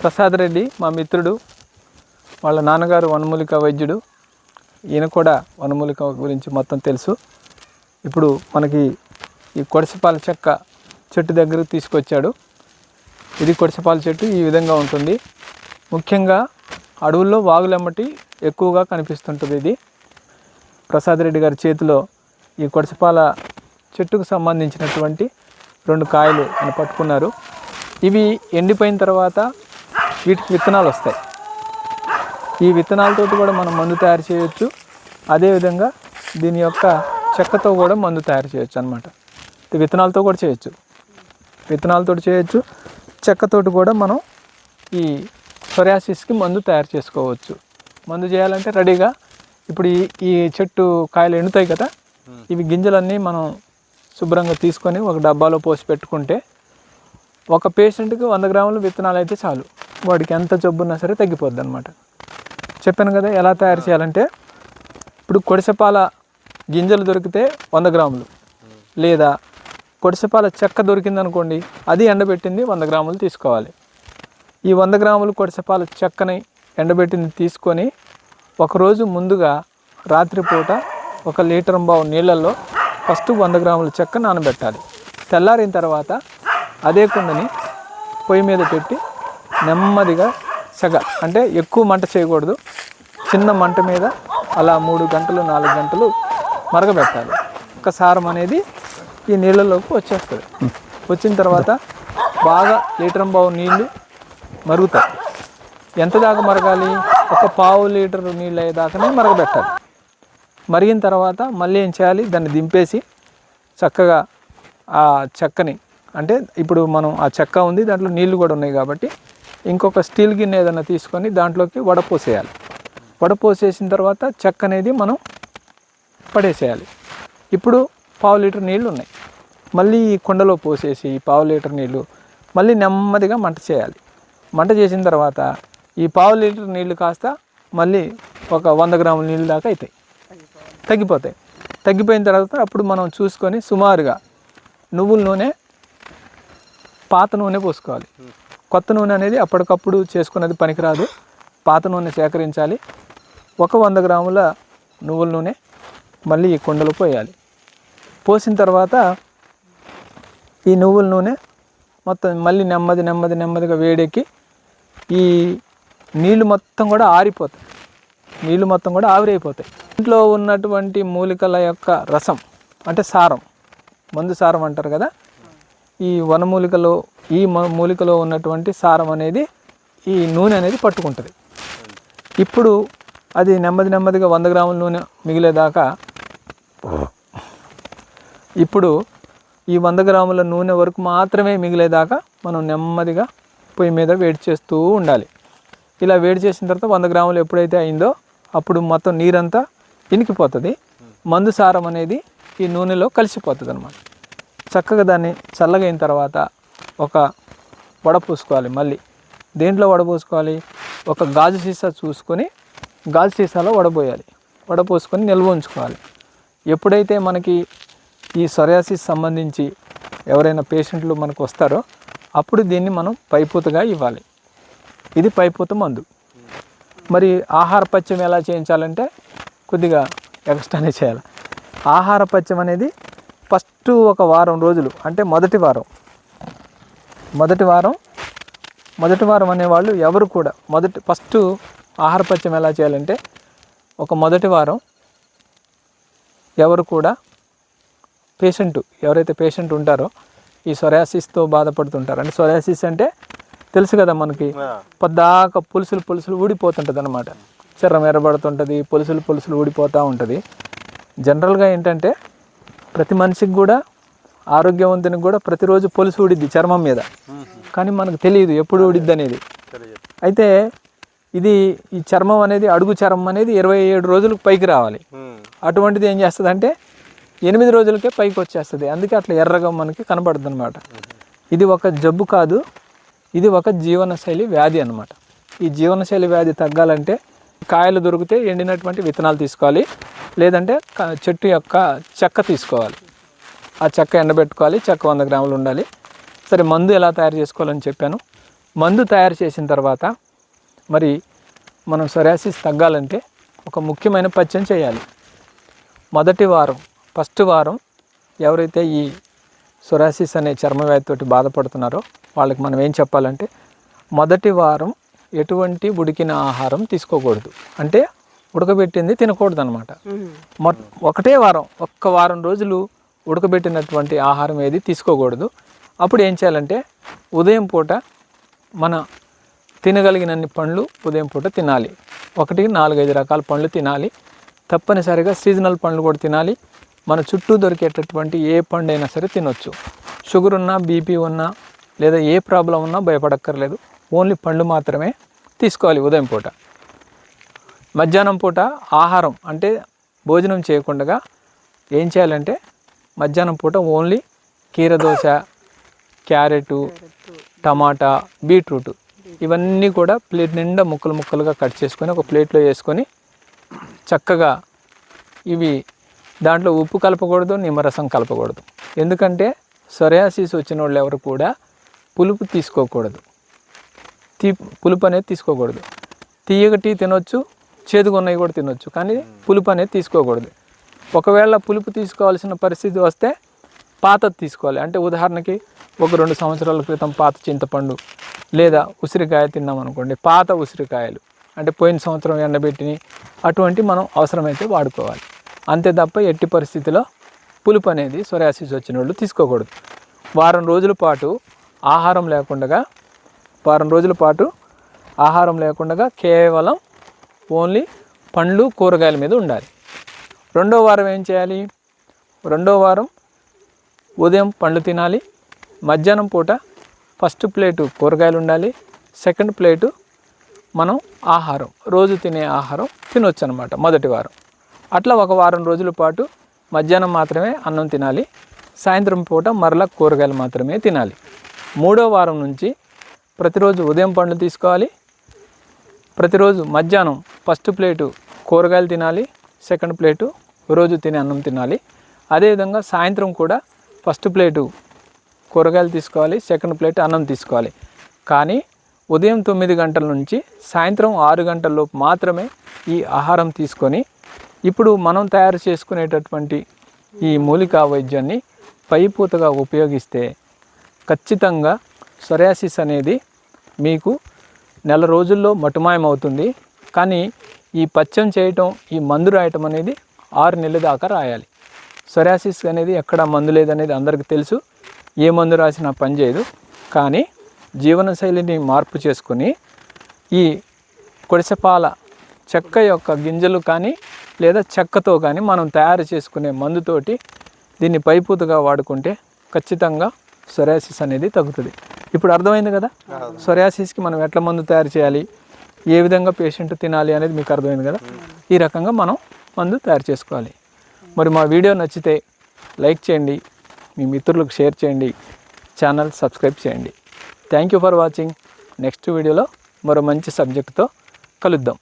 ప్రసాద్ రెడ్డి మా మిత్రుడు వాళ్ళ నాన్నగారు వనమూలిక వైద్యుడు. ఈయన కూడా వనమూలిక గురించి మొత్తం తెలుసు. ఇప్పుడు మనకి ఈ కొడసపాల చెక్క చెట్టు దగ్గరకు తీసుకొచ్చాడు. ఇది కొడసపాల చెట్టు ఈ విధంగా ఉంటుంది. ముఖ్యంగా అడవుల్లో వాగులెమ్మటి ఎక్కువగా కనిపిస్తుంటుంది ఇది. ప్రసాద్ రెడ్డి గారి చేతిలో ఈ కొడసపాల చెట్టుకు సంబంధించినటువంటి రెండు కాయలు ఆయన పట్టుకున్నారు. ఇవి ఎండిపోయిన తర్వాత వీటికి విత్తనాలు వస్తాయి. ఈ విత్తనాలతోటి కూడా మనం మందు తయారు చేయొచ్చు. అదేవిధంగా దీని యొక్క చెక్కతో కూడా మందు తయారు చేయొచ్చు అనమాట విత్తనాలతో కూడా చేయొచ్చు. విత్తనాలతో చేయొచ్చు. చెక్కతోటి కూడా మనం ఈ సొరాసిస్కి మందు తయారు చేసుకోవచ్చు. మందు చేయాలంటే రెడీగా ఇప్పుడు ఈ ఈ చెట్టు కాయలు ఎండుతాయి కదా ఇవి గింజలన్నీ మనం శుభ్రంగా తీసుకొని ఒక డబ్బాలో పోసి పెట్టుకుంటే ఒక పేషెంట్కి వంద గ్రాముల విత్తనాలు అయితే చాలు. వాడికి ఎంత జబ్బున్నా సరే తగ్గిపోద్ది అనమాట చెప్పాను కదా ఎలా తయారు చేయాలంటే ఇప్పుడు కొడిసెపాల గింజలు దొరికితే వంద గ్రాములు. లేదా కొడిసెపాల చెక్క దొరికిందనుకోండి అది ఎండబెట్టింది వంద గ్రాములు తీసుకోవాలి. ఈ వంద గ్రాములు కొడిసెపాల చెక్కని ఎండబెట్టింది తీసుకొని ఒకరోజు ముందుగా రాత్రిపూట ఒక లీటర్ బావు నీళ్ళల్లో ఫస్ట్ వంద గ్రాముల చెక్క నానబెట్టాలి. తెల్లారిన తర్వాత అదే కుండని పొయ్యి మీద పెట్టి నెమ్మదిగా సెగ అంటే ఎక్కువ మంట చేయకూడదు. చిన్న మంట మీద అలా మూడు గంటలు నాలుగు గంటలు మరగబెట్టాలి. ఒక సారం అనేది ఈ నీళ్ళలోకి వచ్చేస్తుంది. వచ్చిన తర్వాత బాగా లీటర్ బావు నీళ్ళు మరుగుతాయి. ఎంత దాకా మరగాలి? ఒక పావు లీటర్ నీళ్ళు అయ్యేదాకానే మరగబెట్టాలి. మరిగిన తర్వాత మళ్ళీ ఏం చేయాలి? దాన్ని దింపేసి చక్కగా ఆ చెక్కని అంటే ఇప్పుడు మనం ఆ చెక్క ఉంది దాంట్లో నీళ్ళు కూడా ఉన్నాయి కాబట్టి ఇంకొక స్టీల్ గిన్నె ఏదైనా తీసుకొని దాంట్లోకి వడపోసేయాలి వడపోసేసిన తర్వాత చెక్క అనేది మనం పడేసేయాలి. ఇప్పుడు పావు లీటర్ నీళ్ళు ఉన్నాయి. మళ్ళీ ఈ కుండలో పోసేసి ఈ పావు లీటర్ నీళ్ళు మళ్ళీ నెమ్మదిగా మంట చేయాలి. మంట చేసిన తర్వాత ఈ పావు లీటర్ నీళ్ళు కాస్త మళ్ళీ ఒక వంద గ్రాముల నీళ్ళు దాకా అవుతాయి తగ్గిపోతాయి. తగ్గిపోయిన తర్వాత అప్పుడు మనం చూసుకొని సుమారుగా నువ్వుల నూనె పాత నూనె పోసుకోవాలి. కొత్త నూనె అనేది అప్పటికప్పుడు చేసుకున్నది పనికిరాదు. పాత నూనె సేకరించాలి. ఒక వంద గ్రాముల నువ్వుల నూనె మళ్ళీ ఈ కుండలు పోయాలి. పోసిన తర్వాత ఈ నువ్వుల నూనె మొత్తం మళ్ళీ నెమ్మది నెమ్మది నెమ్మదిగా వేడెక్కి ఈ నీళ్ళు మొత్తం కూడా ఆరిపోతాయి. నీళ్ళు మొత్తం కూడా ఆవిరైపోతాయి. ఇంట్లో ఉన్నటువంటి మూలికల యొక్క రసం అంటే సారం. మందు సారం అంటారు కదా? ఈ వనమూలికలో ఈ మూలికలో ఉన్నటువంటి సారం అనేది ఈ నూనె అనేది పట్టుకుంటుంది. ఇప్పుడు అది నెమ్మది నెమ్మదిగా వంద గ్రాముల నూనె మిగిలేదాకా ఇప్పుడు ఈ వంద గ్రాముల నూనె వరకు మాత్రమే మిగిలేదాకా మనం నెమ్మదిగా పొయ్యి మీద వేడి చేస్తూ ఉండాలి. ఇలా వేడి చేసిన తర్వాత వంద గ్రాములు ఎప్పుడైతే అయిందో అప్పుడు మొత్తం నీరంతా ఇనికిపోతుంది. మందు సారం అనేది ఈ నూనెలో కలిసిపోతుంది అనమాట చక్కగా దాన్ని చల్లగా అయిన తర్వాత ఒక వడ పూసుకోవాలి మళ్ళీ. దేంట్లో వడపోసుకోవాలి ఒక గాజు సీసా చూసుకొని గాజు సీసాలో వడపోయాలి వడపోసుకొని నిల్వ ఉంచుకోవాలి. ఎప్పుడైతే మనకి ఈ సొరయాసిస్ సంబంధించి ఎవరైనా పేషెంట్లు మనకు వస్తారో అప్పుడు దీన్ని మనం పైపూతగా ఇవ్వాలి. ఇది పైపూత మందు. మరి ఆహార పథ్యం ఎలా చేయించాలంటే కొద్దిగా ఎక్స్ట్రానే చేయాలి. ఆహార పథ్యం అనేది ఫస్ట్ ఒక వారం రోజులు అంటే మొదటి వారం. మొదటి వారం మొదటి వారం అనేవాళ్ళు ఎవరు కూడా మొదటి ఫస్ట్ ఆహార పథ్యం ఎలా చేయాలంటే ఒక మొదటి వారం ఎవరు కూడా పేషెంట్ ఎవరైతే పేషెంట్ ఉంటారో ఈ సొరాసిస్తో బాధపడుతుంటారు. అంటే సొరాసిస్ అంటే తెలుసు కదా మనకి పొద్దాక పులుసులు పులుసులు ఊడిపోతుంటుంది అనమాట చర్రం ఎర్రబడుతుంటుంది పులుసులు పులుసులు ఊడిపోతూ ఉంటుంది. జనరల్గా ఏంటంటే ప్రతి మనిషికి కూడా ఆరోగ్యవంతునికి కూడా ప్రతిరోజు పొలుసు ఊడిద్ది చర్మం మీద. కానీ మనకు తెలియదు ఎప్పుడు ఊడిద్ది అనేది. అయితే ఇది ఈ చర్మం అనేది అడుగు చర్మం అనేది ఇరవై ఏడు రోజులకు పైకి రావాలి. అటువంటిది ఏం చేస్తుంది అంటే ఎనిమిది రోజులకే పైకి వచ్చేస్తుంది. అందుకే అట్లా ఎర్రగా మనకి కనబడుతుంది అనమాట ఇది ఒక జబ్బు కాదు ఇది ఒక జీవనశైలి వ్యాధి అన్నమాట. ఈ జీవనశైలి వ్యాధి తగ్గాలంటే కాయలు దొరికితే ఎండినటువంటి విత్తనాలు తీసుకోవాలి. లేదంటే క- చెట్టు యొక్క చెక్క తీసుకోవాలి. ఆ చెక్క ఎండబెట్టుకోవాలి చెక్క వంద గ్రాములు ఉండాలి. సరే మందు ఎలా తయారు చేసుకోవాలని చెప్పాను. మందు తయారు చేసిన తర్వాత మరి మనం సొరాసిస్ తగ్గాలంటే ఒక ముఖ్యమైన పచ్చని చేయాలి. మొదటి వారం ఫస్ట్ వారం ఎవరైతే ఈ సొరాసిస్ అనే చర్మవ్యాధితోటి బాధపడుతున్నారో వాళ్ళకి మనం ఏం చెప్పాలంటే మొదటి వారం ఎటువంటి ఉడికిన ఆహారం తీసుకోకూడదు. అంటే ఉడకబెట్టింది తినకూడదు అనమాట మొ ఒకటే వారం ఒక్క వారం రోజులు ఉడకబెట్టినటువంటి ఆహారం ఏది తీసుకోకూడదు. అప్పుడు ఏం చేయాలంటే ఉదయం పూట మన తినగలిగినన్ని పండ్లు ఉదయం పూట తినాలి. ఒకటి నాలుగైదు రకాల పండ్లు తినాలి. తప్పనిసరిగా సీజనల్ పండ్లు కూడా తినాలి. మన చుట్టూ దొరికేటటువంటి ఏ పండు అయినా సరే తినొచ్చు. షుగర్ ఉన్నా బీపీ ఉన్నా లేదా ఏ ప్రాబ్లం ఉన్నా భయపడక్కర్లేదు. ఓన్లీ పండ్లు మాత్రమే తీసుకోవాలి ఉదయం పూట. మధ్యాహ్నం పూట ఆహారం అంటే భోజనం చేయకుండా ఏం చేయాలంటే మధ్యాహ్నం పూట ఓన్లీ కీరదోశ క్యారెట్ టమాటా బీట్రూట్ ఇవన్నీ కూడా ప్లేట్ నిండా ముక్కలు ముక్కలుగా కట్ చేసుకొని ఒక ప్లేట్లో వేసుకొని చక్కగా ఇవి దాంట్లో ఉప్పు కలపకూడదు నిమ్మరసం కలపకూడదు. ఎందుకంటే సొరియాసిస్ వచ్చిన వాళ్ళు ఎవరు కూడా పులుపు తీసుకోకూడదు. తీ పులుపు అనేది తీసుకోకూడదు. తీయగ టీ తినొచ్చు చేదుగున్నవి కూడా తినొచ్చు. కానీ పులుపు అనేది తీసుకోకూడదు. ఒకవేళ పులుపు తీసుకోవాల్సిన పరిస్థితి వస్తే పాత తీసుకోవాలి. అంటే ఉదాహరణకి ఒక రెండు సంవత్సరాల క్రితం పాత చింతపండు లేదా ఉసిరికాయ తిన్నాం అనుకోండి పాత ఉసిరికాయలు. అంటే పోయిన సంవత్సరం ఎండబెట్టిని అటువంటి మనం అవసరమైతే వాడుకోవాలి. అంతే తప్ప ఎట్టి పరిస్థితిలో పులుపు అనేది సొరాసిస్ వచ్చిన వాళ్ళు తీసుకోకూడదు. వారం రోజుల పాటు ఆహారం లేకుండా వారం రోజుల పాటు ఆహారం లేకుండా కేవలం ఓన్లీ పండ్లు కూరగాయల మీద ఉండాలి. రెండో వారం ఏం చేయాలి? రెండో వారం ఉదయం పండ్లు తినాలి మధ్యాహ్నం పూట ఫస్ట్ ప్లేటు కూరగాయలు ఉండాలి సెకండ్ ప్లేటు మనం ఆహారం రోజు తినే ఆహారం తినొచ్చు అనమాట మొదటి వారం. అట్లా ఒక వారం రోజుల పాటు మధ్యాహ్నం మాత్రమే అన్నం తినాలి సాయంత్రం పూట మరలా కూరగాయలు మాత్రమే తినాలి. మూడో వారం నుంచి ప్రతిరోజు ఉదయం పండ్లు తీసుకోవాలి ప్రతిరోజు మధ్యాహ్నం ఫస్ట్ ప్లేటు కూరగాయలు తినాలి సెకండ్ ప్లేటు రోజు తినే అన్నం తినాలి. అదేవిధంగా సాయంత్రం కూడా ఫస్ట్ ప్లేటు కూరగాయలు తీసుకోవాలి సెకండ్ ప్లేట్ అన్నం తీసుకోవాలి. కానీ ఉదయం తొమ్మిది గంటల నుంచి సాయంత్రం ఆరు గంటల లోపు మాత్రమే ఈ ఆహారం తీసుకొని ఇప్పుడు మనం తయారు చేసుకునేటటువంటి ఈ మూలికా వైద్యాన్ని పైపూతగా ఉపయోగిస్తే ఖచ్చితంగా సొరాసిస్ అనేది మీకు నెల రోజుల్లో మటుమాయమవుతుంది. కానీ ఈ పచ్చం చేయటం ఈ మందు రాయటం అనేది ఆరు నెలల దాకా రాయాలి. సొరాసిస్ అనేది ఎక్కడ మందు లేదనేది అందరికీ తెలుసు. ఏ మందు రాసినా పనిచేయదు కానీ జీవనశైలిని మార్పు చేసుకొని ఈ కొడిసెపాల చెక్క యొక్క గింజలు కానీ లేదా చెక్కతో కానీ మనం తయారు చేసుకునే మందుతోటి దీన్ని పైపూతగా వాడుకుంటే ఖచ్చితంగా సొరాసిస్ అనేది తగ్గుతుంది. ఇప్పుడు అర్థమైంది కదా? సొరాసిస్కి మనం ఎట్లా మందు తయారు చేయాలి? ఏ విధంగా పేషెంట్ తినాలి అనేది మీకు అర్థమైంది కదా? ఈ రకంగా మనం మందు తయారు చేసుకోవాలి. మరి మా వీడియో నచ్చితే లైక్ చేయండి మీ మిత్రులకు షేర్ చేయండి ఛానల్ సబ్స్క్రైబ్ చేయండి. Thank you for watching next వీడియోలో మరో మంచి సబ్జెక్టుతో కలుద్దాం.